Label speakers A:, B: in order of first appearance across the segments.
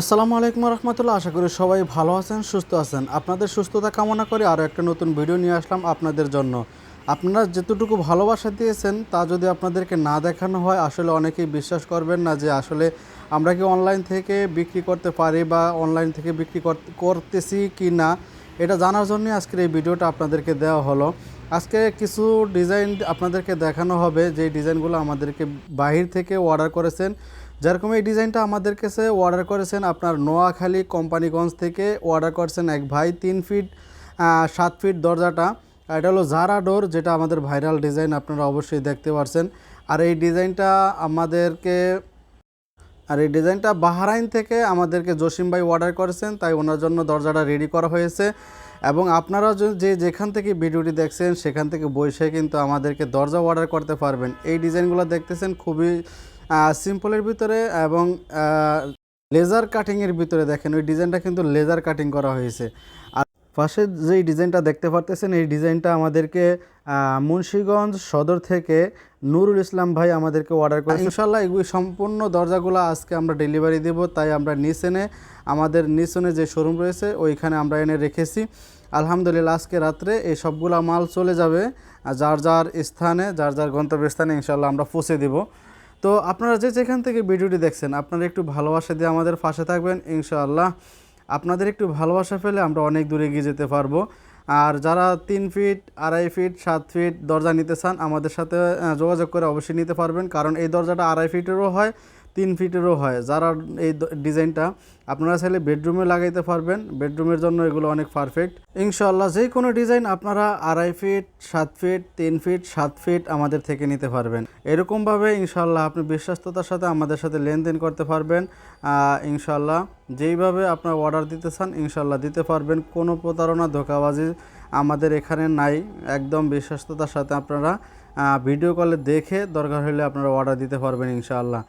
A: আসসালামু আলাইকুম রহমতুল্লাহ, আশা করি সবাই ভালো আছেন, সুস্থ আছেন। আপনাদের সুস্থতা কামনা করে আরও একটা নতুন ভিডিও নিয়ে আসলাম আপনাদের জন্য। আপনারা যেতটুকু ভালোবাসা দিয়েছেন, তা যদি আপনাদেরকে না দেখানো হয়, আসলে অনেকেই বিশ্বাস করবেন না যে আসলে আমরা কি অনলাইন থেকে বিক্রি করতে পারি বা অনলাইন থেকে বিক্রি কর- করতেছি কি না। এটা জানার জন্য আজকের এই ভিডিওটা আপনাদেরকে দেওয়া হলো। আজকে কিছু ডিজাইন আপনাদেরকে দেখানো হবে। যে ডিজাইনগুলো আমাদেরকে বাহির থেকে অর্ডার করেছেন যেরকম এই ডিজাইনটা আমাদের কাছে অর্ডার করেছেন আপনার নোয়াখালী কোম্পানিগঞ্জ থেকে অর্ডার করেছেন এক ভাই, তিন ফিট সাত ফিট দরজাটা। এটা হলো জারা ডোর যেটা আমাদের ভাইরাল ডিজাইন আপনারা অবশ্যই দেখতে পারছেন। আর এই ডিজাইনটা আমাদেরকে, আর এই ডিজাইনটা বাহারাইন থেকে আমাদেরকে জসিম ভাই অর্ডার করেছেন, তাই ওনার জন্য দরজাটা রেডি করা হয়েছে। এবং আপনারা যে যেখান থেকে ভিডিওটি দেখছেন, সেখান থেকে বসে কিন্তু আমাদেরকে দরজা অর্ডার করতে পারবেন। এই ডিজাইনগুলো দেখতেছেন, খুবই সিম্পলের ভিতরে এবং লেজার কাটিংয়ের ভিতরে দেখেন, ওই ডিজাইনটা কিন্তু লেজার কাটিং করা হয়েছে। আর পাশে যেই ডিজাইনটা দেখতে পারতেছেন, এই ডিজাইনটা আমাদেরকে মুন্সীগঞ্জ সদর থেকে নুরুল ইসলাম ভাই আমাদেরকে অর্ডার করে ইনশাল্লাহ এগুলি সম্পূর্ণ দরজাগুলো আজকে আমরা ডেলিভারি দেব, তাই আমরা নিসেনে আমাদের নিসনে যে শোরুম রয়েছে, ওইখানে আমরা এনে রেখেছি। আলহামদুলিল্লাহ, আজকে রাত্রে এই সবগুলা মাল চলে যাবে যার যার স্থানে, যার যার গন্তব্যস্থানে ইনশাল্লাহ আমরা পৌঁছে দেব। তো আপনারা যে যেখান থেকে ভিডিওটি দেখছেন, আপনারা একটু ভালোবাসা দিয়ে আমাদের পাশে থাকবেন, ইনশাআল্লাহ। আপনাদের একটু ভালোবাসা ফেলে আমরা অনেক দূরে এগিয়ে যেতে পারব। আর যারা তিন ফিট, আড়াই ফিট, সাত ফিট দরজা নিতে চান, আমাদের সাথে যোগাযোগ করে অবশ্যই নিতে পারবেন। কারণ এই দরজাটা আড়াই ফিটেরও হয় তিন ফিটেরও হয়। যারা এই ডিজাইনটা আপনারা চাইলে বেডরুমে লাগাইতে পারবেন। বেডরুমের জন্য এগুলো অনেক পারফেক্ট ইনশাল্লাহ যে কোনো ডিজাইন আপনারা আড়াই ফিট, সাত ফিট, তিন ফিট, সাত ফিট আমাদের থেকে নিতে পারবেন। এরকমভাবে ইনশাল্লাহ আপনি বিশ্বস্ততার সাথে আমাদের সাথে লেনদেন করতে পারবেন। ইনশাল্লাহ যেইভাবে আপনার অর্ডার দিতে চান ইনশাল্লাহ দিতে পারবেন। কোনো প্রতারণা, ধোকাবাজি আমাদের এখানে নাই। একদম বিশ্বস্ততার সাথে আপনারা ভিডিও কলে দেখে দরকার হলে আপনারা অর্ডার দিতে পারবেন ইনশাআল্লাহ।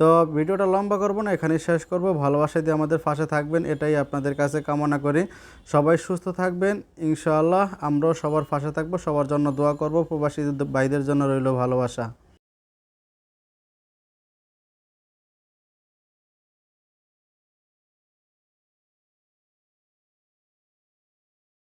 A: তো ভিডিওটা লম্বা করব না, এখানেই শেষ করব। ভালোবাসা দিয়ে আমাদের পাশে থাকবেন, এটাই আপনাদের কাছে কামনা করি। সবাই সুস্থ থাকবেন, ইনশাআল্লাহ। আমরাও সবার পাশে থাকব, সবার জন্য দোয়া করব, প্রবাসী ভাইদের জন্য রইল ভালোবাসা।